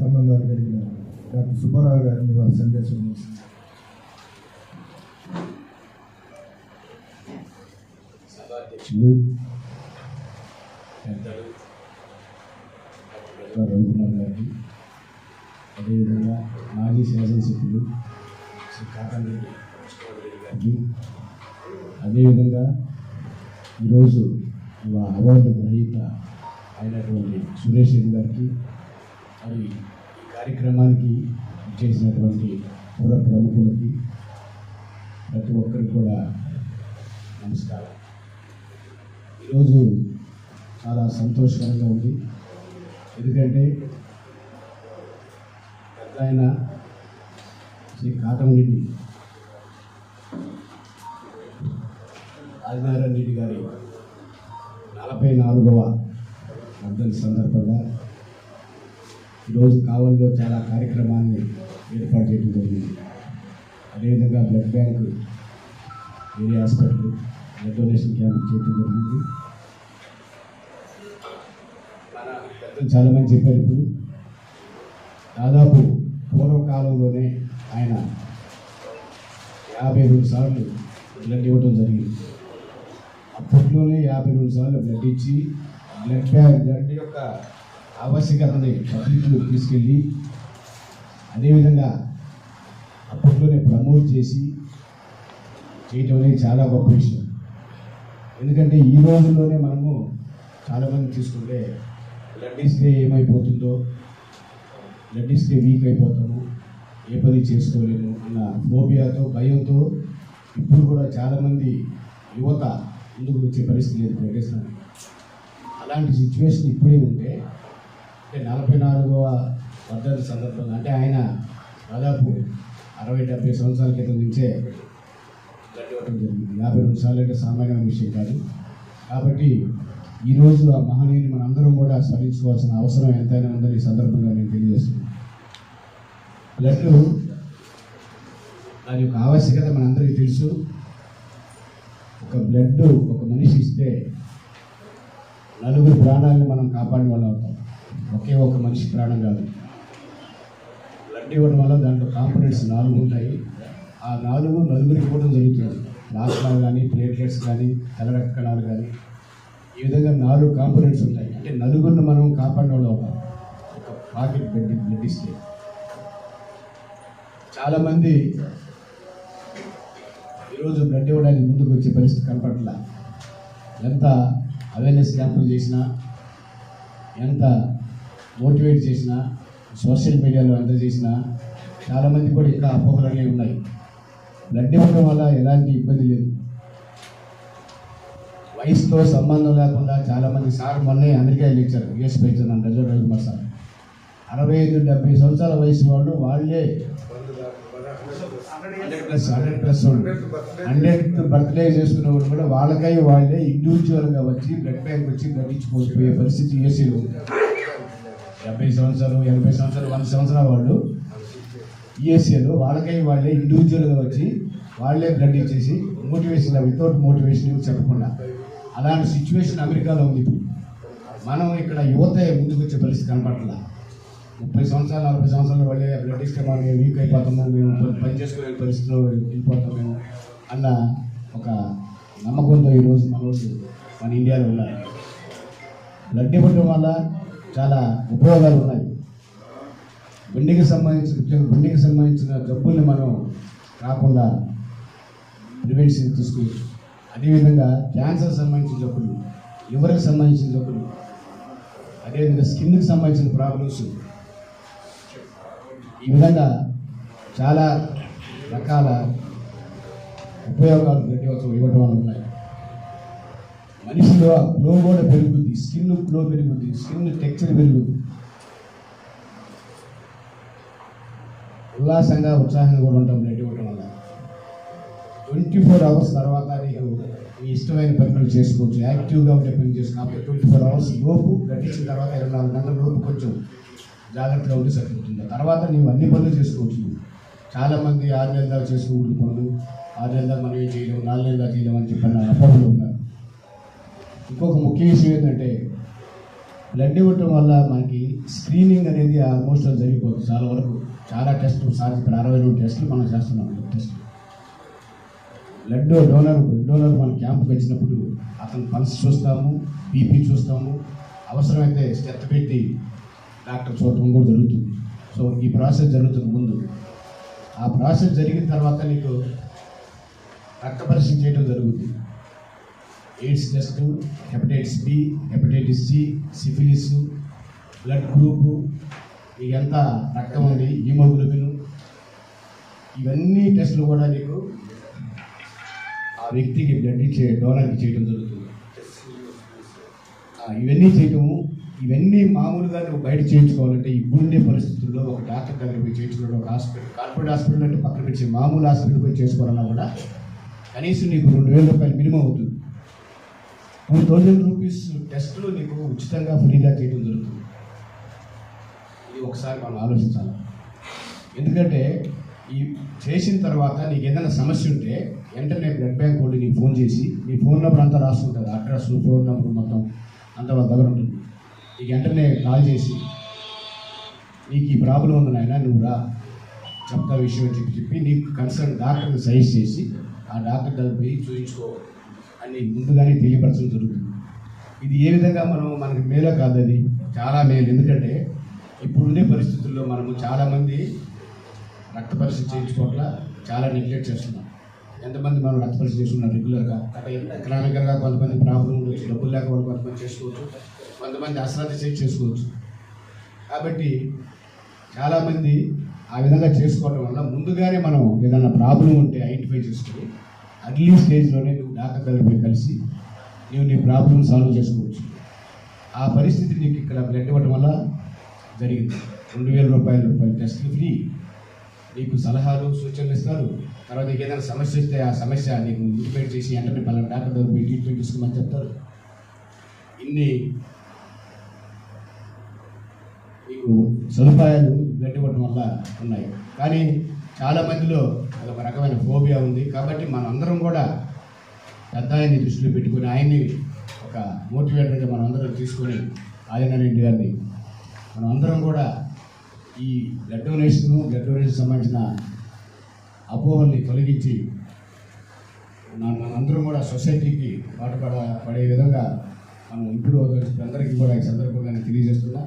సంబంధాలు కలిగిన డాక్టర్ సుబ్బారావు గారిని వారి సందేశం ఇస్తుంది. సభాధ్యక్షులు పెద్దలు డాక్టర్ రఘుకుమార్ గారికి అదేవిధంగా మాజీ శాసనసభ్యులు శ్రీ అదేవిధంగా ఈరోజు మా అవార్డు గ్రహీత అయినటువంటి సురేష్ రెడ్డి గారికి మరి ఈ కార్యక్రమానికి చేసినటువంటి పుర ప్రముఖులకి ప్రతి ఒక్కరికి కూడా నమస్కారం. ఈరోజు చాలా సంతోషకరంగా ఉంది. ఎందుకంటే పెద్ద ఆయన శ్రీ కాటంగిడ్డి ఆదినారాయణ రెడ్డి గారి నలభై నాలుగవ వర్ధంతి సందర్భంగా ఈరోజు కావల్లో చాలా కార్యక్రమాన్ని ఏర్పాటు చేయడం జరిగింది. అదేవిధంగా blood bank area hospital blood donation camp చేయడం జరిగింది. చాలామంది చెప్పారు ఇప్పుడు దాదాపు పూర్వకాలంలోనే ఆయన యాభై రెండు సార్లు బ్లడ్ ఇవ్వడం జరిగింది. అప్పట్లోనే యాభై రెండు సార్లు బ్లడ్ ఇచ్చి బ్లడ్ బ్యాంక్ బ్లడ్ యొక్క ఆవశ్యకతని పబ్లిక్లో తీసుకెళ్ళి అదేవిధంగా అప్పట్లోనే ప్రమోట్ చేసి చేయటం అనేది చాలా గొప్ప విషయం. ఎందుకంటే ఈ రోజుల్లోనే మనము చాలామంది తీసుకుంటే బ్లడ్ ఇస్తే ఏమైపోతుందో బ్లడ్ ఇస్తే వీక్ అయిపోతాము ఏ పని చేసుకోలేము అన్న ఫోబియాతో భయంతో ఇప్పుడు కూడా చాలామంది యువత ముందుకు వచ్చే పరిస్థితి లేదు బ్లడ్ అలాంటి సిచ్యువేషన్ ఇప్పుడే ఉంటే అంటే నలభై నాలుగవ వర్ధంతి సందర్భంగా అంటే ఆయన దాదాపు అరవై డెబ్బై సంవత్సరాల క్రితం నుంచే ఇవ్వడం జరిగింది. యాభై రెండు సార్లు అంటే సామాన్యమైన విషయం కాదు. కాబట్టి ఈరోజు ఆ మహనీయుని మన అందరం కూడా స్మరించుకోవాల్సిన అవసరం ఎంతైనా ఉందని ఈ సందర్భంగా నేను తెలియజేస్తున్నాను. బ్లడ్ దాని యొక్క ఆవశ్యకత మనందరికీ తెలుసు. ఒక బ్లడ్ ఒక మనిషి ఇస్తే నలుగురు ప్రాణాలను మనం కాపాడిన వాళ్ళు అవుతాం. ఒకే ఒక మనిషి ప్రాణం కాదు. బ్లడ్ ఇవ్వడం వల్ల దాంట్లో కాంపనెంట్స్ నాలుగు ఉంటాయి. ఆ నాలుగు నలుగురికి ఇవ్వడం జరుగుతుంది. ప్లాస్మా కానీ ప్లేట్లెట్స్ కానీ తెల్ల కణాలు కానీ ఈ విధంగా నాలుగు కాంపనెంట్స్ ఉంటాయి. అంటే నలుగురిని మనం కాపాడిన వాళ్ళు అవుతాం. ఒక పాకెట్ బ్లడ్ బ్లడ్ ఇస్తే. చాలామంది ఈరోజు బ్లడ్ ఇవ్వడానికి ముందుకు వచ్చే పరిస్థితి కనపడట్లా. ఎంత అవేర్నెస్ క్యాంపులు చేసినా ఎంత మోటివేట్ చేసినా సోషల్ మీడియాలో ఎంత చేసినా చాలామంది కూడా ఇంకా అపోహలు అనేవి ఉన్నాయి. బ్లడ్ ఇవ్వడం వల్ల ఎలాంటి ఇబ్బంది లేదు. వయసుతో సంబంధం లేకుండా చాలామంది సార్ మొన్నే అమెరికా వెళ్ళిచ్చారు. యుఎస్ పెంచున్నాను రజో రవికుమార్ సార్. అరవై ఐదు డెబ్బై సంవత్సరాల వయసు వాళ్ళు వాళ్ళే hundred plus hundred plus hundred birthday చేసుకున్న వాళ్ళు కూడా వాళ్ళకై వాళ్ళే ఇండివిజువల్గా వచ్చి బ్లడ్ బ్యాంక్ వచ్చి బ్లడ్ పరిస్థితి ఏసీలు ఉంది డెబ్బై సంవత్సరాలు ఎనభై సంవత్సరాలు వంద సంవత్సరాల వాళ్ళు ఈఎస్ఏలో వాళ్ళకై వాళ్ళే ఇండివిజువల్గా వచ్చి వాళ్ళే బ్లడ్ ఇచ్చేసి మోటివేషన్ వితౌట్ మోటివేషన్ చెప్పకుండా. అలాంటి సిచ్యువేషన్ అమెరికాలో ఉంది మనం ఇక్కడ యువత ముందుకు వచ్చే పరిస్థితి కనపడట్లా. ముప్పై సంవత్సరాలు నలభై సంవత్సరాలు వాళ్ళే బ్లడ్ ఇస్తే మనం మేము వీక్ అయిపోతాము మేము పని- పని చేసుకునే పరిస్థితిలో వెళ్ళిపోతాం మేము అన్న ఒక నమ్మకంతో ఈరోజు మన రోజు మన ఇండియాలో ఉన్నారు బ్లడ్ ఇవ్వడం వల్ల చాలా ఉపయోగాలు ఉన్నాయి. గుండెకి సంబంధించిన గుండెకి సంబంధించిన జబ్బుల్ని మనం రాకుండా ప్రివెన్షన్ తీసుకోవచ్చు. అదేవిధంగా క్యాన్సర్ సంబంధించిన జబ్బులు లివర్కి సంబంధించిన జబ్బులు అదేవిధంగా స్కిన్కి సంబంధించిన ప్రాబ్లమ్స్ ఈ విధంగా చాలా రకాల ఉపయోగాలు బ్లడ్ ఇవ్వటం వల్ల ఉన్నాయి. మనిషిలో గ్లో కూడా పెరుగుద్ది స్కిన్ గ్లో పెరుగుద్ది స్కిన్ టెక్చర్ పెరుగుద్ది ఉల్లాసంగా ఉత్సాహంగా కూడా ఉంటాం బ్లడ్ ఇవ్వటం వల్ల. ట్వంటీ ఫోర్ అవర్స్ తర్వాత నీకు మీ ఇష్టమైన పనులు చేసుకోవచ్చు. యాక్టివ్గా ఉండే పని చేసుకోవచ్చు ట్వంటీ ఫోర్ అవర్స్ లోపు బ్లడ్ ఇచ్చిన తర్వాత ఇరవై నాలుగు గంటల లోపు కొంచెం జాగ్రత్తగా ఉంటే సరిపోతుంది. తర్వాత నీవు అన్ని పనులు చేసుకోవచ్చు. చాలామంది ఆరు నెలల దాకా చేసుకోకూడదు పనులు. ఆరు నెలల మనం ఏం చేయలేము. నాలుగు నెలల చేయలేము అని చెప్పిన అపోహలు ఉన్నారు. ఇంకొక ముఖ్య విషయం ఏంటంటే బ్లడ్ ఇవ్వటం వల్ల మనకి స్క్రీనింగ్ అనేది ఆల్మోస్ట్ జరిగిపోతుంది. చాలా వరకు చాలా టెస్టులు సార్ ఇక్కడ అరవై రెండు టెస్టులు మనం చేస్తున్నాం. టెస్ట్. బ్లడ్ డోనర్ డోనర్ మన క్యాంప్కి వచ్చినప్పుడు అతను పల్స్ చూస్తాము బీపీ చూస్తాము. అవసరమైతే స్టెప్ పెట్టి డాక్టర్ చూడటం కూడా జరుగుతుంది. సో ఈ ప్రాసెస్ జరుగుతుంది ముందు ఆ ప్రాసెస్ జరిగిన తర్వాత నీకు రక్త పరీక్ష చేయడం జరుగుతుంది. AIDS test hepatitis B hepatitis C syphilis blood group నీకు ఎంత రక్తం ఉంది హీమోగ్లోబిన్. ఇవన్నీ టెస్టులు కూడా నీకు ఆ వ్యక్తికి బ్లడ్ ఇచ్చే డోనర్కి చేయడం జరుగుతుంది. ఇవన్నీ చేయటము ఇవన్నీ మామూలుగా నువ్వు బయట చేయించుకోవాలంటే ఇప్పుడుండే పరిస్థితుల్లో ఒక డాక్టర్ దగ్గర పోయి చేయించుకోవడం ఒక హాస్పిటల్ కార్పొరేట్ హాస్పిటల్ అంటే పక్కన పెట్టి మామూలు హాస్పిటల్ పోయి చేసుకోవాలన్నా కూడా కనీసం నీకు రెండు వేల రూపాయలు మినిమం అవుతుంది. టూ థౌజండ్ రూపీస్ టెస్టులు నీకు ఉచితంగా ఫ్రీగా చేయడం జరుగుతుంది. ఇది ఒకసారి మనం ఆలోచించాలి. ఎందుకంటే ఈ చేసిన తర్వాత నీకు ఏదైనా సమస్య ఉంటే వెంటనే బ్లడ్ బ్యాంక్ వాళ్ళు నీకు ఫోన్ చేసి నీ ఫోన్ నెంబర్ అంతా రాసుకుంటుంది అడ్రస్ ఫోన్ నెంబర్ మొత్తం అంతా వాళ్ళ దగ్గర ఉంటుంది. నీకు వెంటనే కాల్ చేసి నీకు ఈ ప్రాబ్లం ఉంది నాయన నువ్వు రా. చెప్తా విషయం అని చెప్పి చెప్పి నీకు కన్సర్న్ డాక్టర్ని సజెస్ట్ చేసి ఆ డాక్టర్ దగ్గర పోయి చూపించుకో అని ముందుగానే తెలియపరచడం జరుగుతుంది. ఇది ఏ విధంగా మనం మనకి మేలో కాదు అది. చాలా మేలు. ఎందుకంటే ఇప్పుడుండే పరిస్థితుల్లో మనము చాలామంది రక్త పరీక్ష చేయించుకోవట్ల చాలా నెగ్లెక్ట్ చేస్తున్నాం. ఎంతమంది మనం రక్త పరీక్ష చేస్తున్నాం రెగ్యులర్గా అంటే ఎకనామికల్గా కొంతమంది ప్రాబ్లం ఉండొచ్చు డబ్బులు లేక వాళ్ళు కొంతమంది చేసుకోవచ్చు. కొంతమంది అశ్రద్ధ చేసి చేసుకోవచ్చు. కాబట్టి చాలామంది ఆ విధంగా చేసుకోవడం వల్ల ముందుగానే మనం ఏదైనా ప్రాబ్లం ఉంటే ఐడెంటిఫై చేసుకుని అర్లీ స్టేజ్లోనే నువ్వు డాక్టర్ దగ్గర కలిసి నువ్వు నీ ప్రాబ్లం సాల్వ్ చేసుకోవచ్చు. ఆ పరిస్థితి నీకు ఇక్కడ బ్లడ్ ఇవ్వడం వల్ల జరిగింది. రెండు వేల రూపాయల రూపాయలు టెస్ట్లు ఫ్రీ నీకు సలహాలు సూచనలు ఇస్తారు. తర్వాత నీకు ఏదైనా సమస్య వస్తే ఆ సమస్య నీకు ఇంటిమేట్ చేసి వెంటనే పలానా డాక్టర్ దగ్గర ట్రీట్మెంట్ తీసుకోమని చెప్తారు. ఇన్ని మీకు సదుపాయాలు గట్టివ్వడం వల్ల ఉన్నాయి. కానీ చాలా అది అదొక రకమైన ఫోబియా ఉంది. కాబట్టి మనందరం కూడా పెద్ద ఆయన్ని దృష్టిలో పెట్టుకుని ఆయన్ని ఒక మోటివేటర్గా మనం అందరం తీసుకొని ఆదినారాయణ గారిని మనం అందరం కూడా ఈ బ్లడ్ డొనేషన్ బ్లడ్ డొనేషన్ సంబంధించిన అపోహల్ని తొలగించి మన- మనందరం కూడా సొసైటీకి పాటుపడ పడే విధంగా మనం ఇంప్రూవ్ అవుతుంది అందరికీ కూడా ఈ సందర్భంగా తెలియజేస్తున్నా.